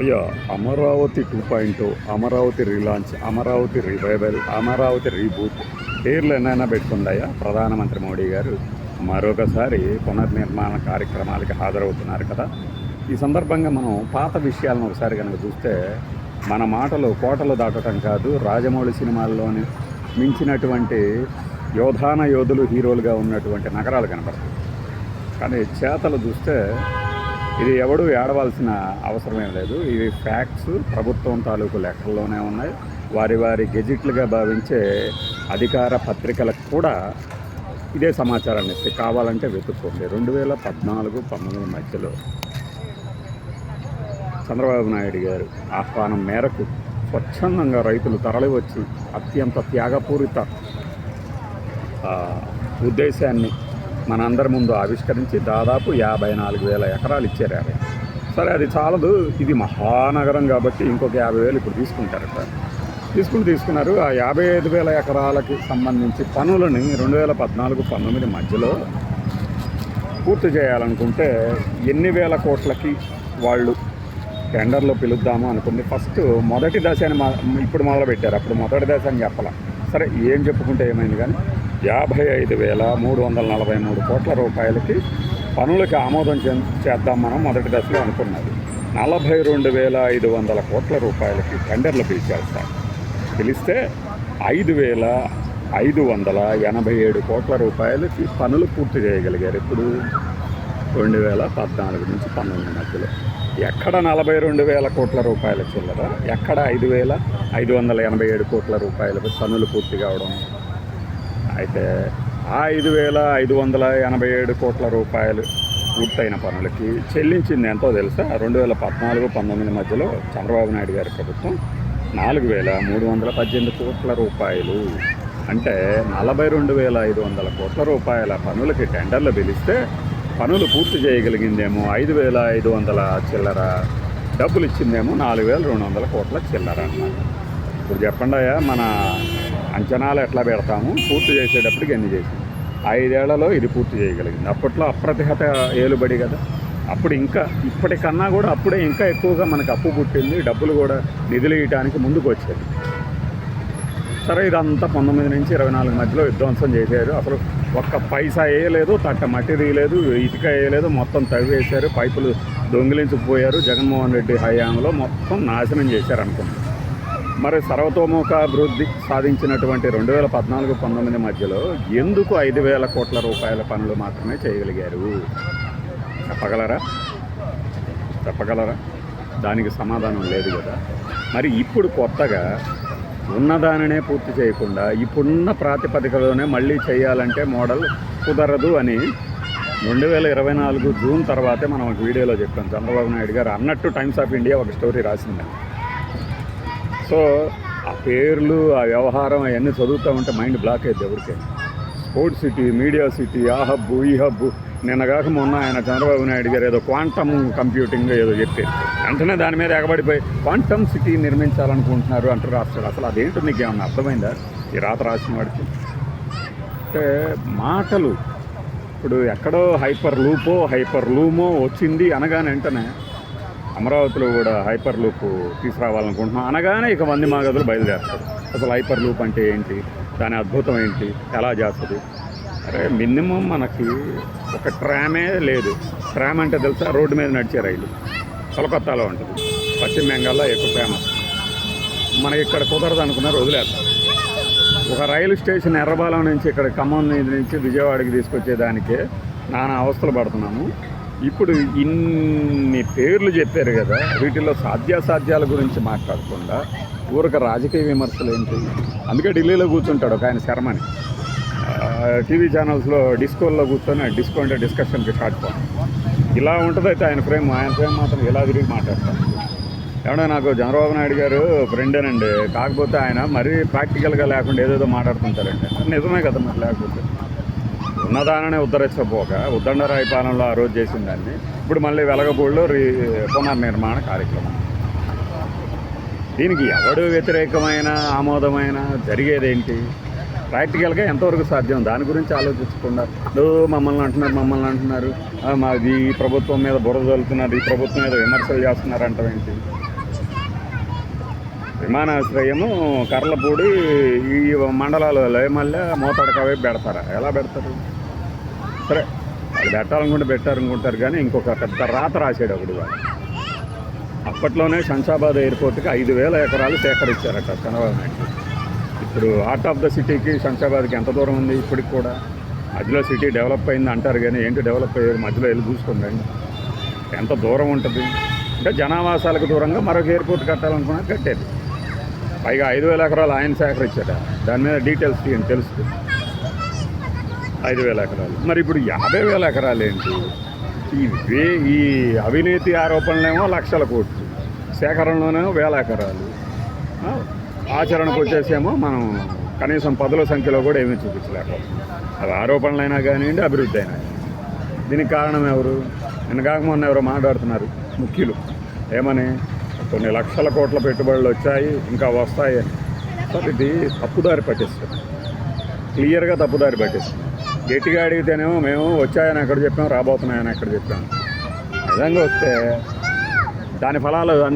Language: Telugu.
అయ్యా Amaravati two point oh, Amaravati relaunch Amaravati revival Amaravati reboot పేర్లు ఎన్నైనా పెట్టుకుందాయా? ప్రధానమంత్రి మోడీ గారు మరొకసారి పునర్నిర్మాణ కార్యక్రమాలకి హాజరవుతున్నారు కదా. ఈ సందర్భంగా మనం పాత విషయాలను ఒకసారి కనుక చూస్తే మన మాటలు కోటలు దాటడం కాదు రాజమౌళి సినిమాల్లోని మించినటువంటి యోధాన యోధులు హీరోలుగా ఉన్నటువంటి నగరాలు కనబడతాయి కానీ చేతలు చూస్తే ఇది ఎవడు ఏడవలసిన అవసరమేం లేదు. ఇవి ఫ్యాక్ట్స్ ప్రభుత్వం తాలూకు లెక్కల్లోనే ఉన్నాయి. వారి వారి గెజిట్లుగా భావించే అధికార పత్రికలకు కూడా ఇదే సమాచారాన్ని ఇస్తే కావాలంటే వెతుక్కోండి. రెండు వేల పద్నాలుగు పంతొమ్మిది మధ్యలో చంద్రబాబు నాయుడు గారు ఆహ్వానం మేరకు స్వచ్ఛందంగా రైతులు తరలివచ్చి అత్యంత త్యాగపూరిత ఉద్దేశాన్ని మనందరి ముందు ఆవిష్కరించి దాదాపు యాభై నాలుగు వేల ఎకరాలు ఇచ్చారు ఆయన. సరే అది చాలదు. ఇది మహానగరం కాబట్టి ఇంకొక యాభై వేలు ఇప్పుడు తీసుకుంటారట తీసుకుని తీసుకున్నారు. ఆ యాభై ఐదు వేల ఎకరాలకి సంబంధించి పనులని రెండు వేల పద్నాలుగు పంతొమ్మిది మధ్యలో పూర్తి చేయాలనుకుంటే ఎన్ని వేల కోట్లకి వాళ్ళు టెండర్లో పిలుద్దాము అనుకుంది. ఫస్ట్ మొదటి దశ అని ఇప్పుడు మొదలుపెట్టారు. అప్పుడు మొదటి దశ అని చెప్పాల. సరే ఏం చెప్పుకుంటే ఏమైంది కానీ యాభై ఐదు వేల మూడు వందల నలభై మూడు కోట్ల రూపాయలకి పనులకి ఆమోదం చె చేద్దాం మనం మొదటి దశలో అనుకున్నది. నలభై రెండు వేల ఐదు వందల కోట్ల రూపాయలకి టెండర్లు పిలిచేస్తాం పిలిస్తే ఐదు వేల ఐదు వందల ఎనభై ఏడు కోట్ల రూపాయలకి పనులు పూర్తి చేయగలిగారు ఇప్పుడు. రెండు వేల పద్నాలుగు నుంచి పంతొమ్మిది మధ్యలో. ఎక్కడ నలభై రెండు వేల కోట్ల రూపాయల చిల్లర? ఎక్కడ ఐదు వేల ఐదు వందల ఎనభై ఏడు కోట్ల రూపాయలకు పనులు పూర్తి కావడం? అయితే ఆ ఐదు వేల ఐదు వందల ఎనభై ఏడు కోట్ల రూపాయలు పూర్తయిన పనులకి చెల్లించింది ఎంతో తెలుసా? రెండు వేల పద్నాలుగు పంతొమ్మిది మధ్యలో చంద్రబాబు నాయుడు గారి ప్రభుత్వం నాలుగు వేల మూడు వందల పద్దెనిమిది కోట్ల రూపాయలు. అంటే నలభై రెండు వేల ఐదు వందల కోట్ల రూపాయల పనులకి టెండర్లు పిలిస్తే పనులు పూర్తి చేయగలిగిందేమో? ఐదు వేల ఐదు వందల చిల్లర డబ్బులు ఇచ్చిందేమో? నాలుగు వేల రెండు వందల కోట్ల చిల్లర అన్నమాట ఇప్పుడు చెప్పండి అయ్యా మన అంచనాలు ఎట్లా పెడతాము? పూర్తి చేసేటప్పటికి ఎన్ని చేసింది ఐదేళ్ళలో ఇది పూర్తి చేయగలిగింది. అప్పట్లో అప్రతిహత ఏలుబడి కదా. అప్పుడు ఇంకా ఇప్పటికన్నా కూడా అప్పుడే ఇంకా ఎక్కువగా మనకు అప్పు పుట్టింది. డబ్బులు కూడా నిధులు ఇవ్వడానికి ముందుకు వచ్చేది. సరే ఇదంతా పంతొమ్మిది నుంచి ఇరవై నాలుగు మధ్యలో విధ్వంసం చేశారు. అసలు ఒక్క పైసా వేయలేదు తట్ట మట్టి తీయలేదు ఇటుక వేయలేదు మొత్తం తవ్వేశారు పైపులు దొంగిలించుకుపోయారు జగన్మోహన్ రెడ్డి హయాంలో మొత్తం నాశనం చేశారు అనుకుంటున్నాను మరి సర్వతోముఖ అభివృద్ధి సాధించినటువంటి రెండు వేల పద్నాలుగు పంతొమ్మిది మధ్యలో ఎందుకు ఐదు వేల కోట్ల రూపాయల పనులు మాత్రమే చేయగలిగారు? చెప్పగలరా? చెప్పగలరా? దానికి సమాధానం లేదు కదా. మరి ఇప్పుడు కొత్తగా ఉన్నదానినే పూర్తి చేయకుండా ఇప్పుడున్న ప్రాతిపదికలోనే మళ్ళీ చేయాలంటే మోడల్ కుదరదు అని రెండు వేల ఇరవై నాలుగు జూన్ తర్వాతే మనం ఒక వీడియోలో చెప్పాం. చంద్రబాబు నాయుడు గారు అన్నట్టు టైమ్స్ ఆఫ్ ఇండియా ఒక స్టోరీ రాసిందండి సో ఆ పేర్లు ఆ వ్యవహారం అవన్నీ చదువుతూ ఉంటే మైండ్ బ్లాక్ అయ్యింది ఎవరికైనా స్పోర్ట్స్ సిటీ మీడియా సిటీ ఆ హబ్బు ఈ హబ్బు. నిన్నగాక మొన్న ఆయన చంద్రబాబు నాయుడు గారు ఏదో క్వాంటమ్ కంప్యూటింగ్ ఏదో చెప్పి వెంటనే దాని మీద ఎగబడిపోయి క్వాంటమ్ సిటీ నిర్మించాలనుకుంటున్నారు అంటూ రాస్తాడు అసలు అదేంటో నీకు ఏమన్నా అర్థమైందా? ఈ రాత రాసిన వాడికి. అంటే మాటలు. ఇప్పుడు ఎక్కడో హైపర్ లూపో హైపర్ లూమో వచ్చింది అనగానే వెంటనే అమరావతిలో కూడా హైపర్ లూప్ తీసుకురావాలనుకుంటున్నాం. అనగానే ఇక మంది మాగదులు బయలుదేరుతారు. అసలు హైపర్ లూప్ అంటే ఏంటి? దాని అద్భుతం ఏంటి? ఎలా చేస్తుంది? అరే మినిమం మనకి ఒక ట్రామే లేదు. ట్రామ్ అంటే తెలుసా? రోడ్డు మీద నడిచే రైలు. కలకత్తాలో ఉంటుంది. పశ్చిమ బెంగాల్లో ఎక్కువ ఫేమస్ మనకి ఇక్కడ కుదరదు అనుకున్నారు వదిలేస్తారు ఒక రైలు స్టేషన్ ఎర్రబాలం నుంచి ఇక్కడ ఖమ్మం నుంచి విజయవాడకి తీసుకొచ్చేదానికే నానా అవస్థలు పడుతున్నాము. ఇప్పుడు ఇన్ని పేర్లు చెప్పారు కదా వీటిల్లో సాధ్యాసాధ్యాల గురించి మాట్లాడకుండా ఊరక రాజకీయ విమర్శలు ఏంటి? అందుకే ఢిల్లీలో కూర్చుంటాడు ఒక ఆయన శర్మని. టీవీ ఛానల్స్లో డిస్కోల్లో కూర్చొని డిస్కో అంటే డిస్కషన్కి స్టార్ట్ పోతాం ఇలా ఉంటుందైతే ఆయన ఫ్రేమ్ ఆయన ఫ్రేమ్ మాత్రం ఇలా తిరిగి మాట్లాడతాను ఏమన్నా నాకు చంద్రబాబు నాయుడు గారు ఫ్రెండేనండి. కాకపోతే ఆయన మరీ ప్రాక్టికల్గా లేకుండా ఏదేదో మాట్లాడుతుంటారండి. నిజమే కదా మరి లేకపోతే? ఉన్నదాననే ఉద్ధరించబోక ఉద్దండరాయి పాలనలో ఆ రోజు చేసిన దాన్ని ఇప్పుడు మళ్ళీ వెలగపూడిలో రీ పునర్నిర్మాణ కార్యక్రమం. దీనికి ఎవడు వ్యతిరేకమైన ఆమోదమైన జరిగేదేంటి? ప్రాక్టికల్గా ఎంతవరకు సాధ్యం? దాని గురించి ఆలోచించకుండా మమ్మల్ని అంటున్నారు మమ్మల్ని అంటున్నారు. మాది ఈ ప్రభుత్వం మీద బురద చల్లుతున్నారు ఈ ప్రభుత్వం మీద విమర్శలు చేస్తున్నారు అంటావేంటి విమానాశ్రయము కర్లపూడి ఈ మండలాలు లేమల్లె మోతాడక పెడతారా? ఎలా పెడతారు? సరే వాళ్ళు పెట్టాలనుకుంటే పెట్టారనుకుంటారు కానీ ఇంకొక పెద్ద రాత రాశాడు ఒకడు వాడు అప్పట్లోనే శంషాబాద్ ఎయిర్పోర్ట్కి ఐదు వేల ఎకరాలు సేకరించారట చంద్రబాబు నాయుడు. ఇప్పుడు హార్ట్ ఆఫ్ ద సిటీకి శంషాబాద్కి ఎంత దూరం ఉంది ఇప్పటికి కూడా? మధ్యలో సిటీ డెవలప్ అయింది అంటారు కానీ ఏంటి డెవలప్ అయ్యేది మధ్యలో వెళ్ళి చూసుకోండి ఎంత దూరం ఉంటుంది? అంటే జనావాసాలకు దూరంగా మరొక ఎయిర్పోర్ట్ కట్టాలనుకున్నా కట్టేది. పైగా ఐదు వేల ఎకరాలు ఆయన సేకరించాట దాని మీద డీటెయిల్స్ తీయండి తెలుస్తుంది ఐదు వేల ఎకరాలు. మరి ఇప్పుడు యాభై వేల ఎకరాలు ఏంటి? ఈ వే ఈ అవినీతి ఆరోపణలేమో లక్షల కోట్లు. సేకరణలోనేమో వేల ఎకరాలు. ఆచరణకు వచ్చేసేమో మనం కనీసం పదుల సంఖ్యలో కూడా ఏమీ చూపించలేకపోతున్నాం అది ఆరోపణలైనా కానివ్వండి అభివృద్ధి అయినా దీనికి కారణం ఎవరు? నిన్న మొన్న ఎవరో మాట్లాడుతున్నారు ముఖ్యులు. ఏమని? కొన్ని లక్షల కోట్ల పెట్టుబడులు వచ్చాయి ఇంకా వస్తాయి అని సార్ ఇది తప్పుదారి పట్టిస్తుంది. క్లియర్గా తప్పుదారి పట్టిస్తుంది. గట్టిగా అడిగితేనేమో మేము వచ్చాయని అక్కడ చెప్పాము రాబోతున్నాయని అక్కడ చెప్పాము నిజంగా వస్తే దాని ఫలాలు అందే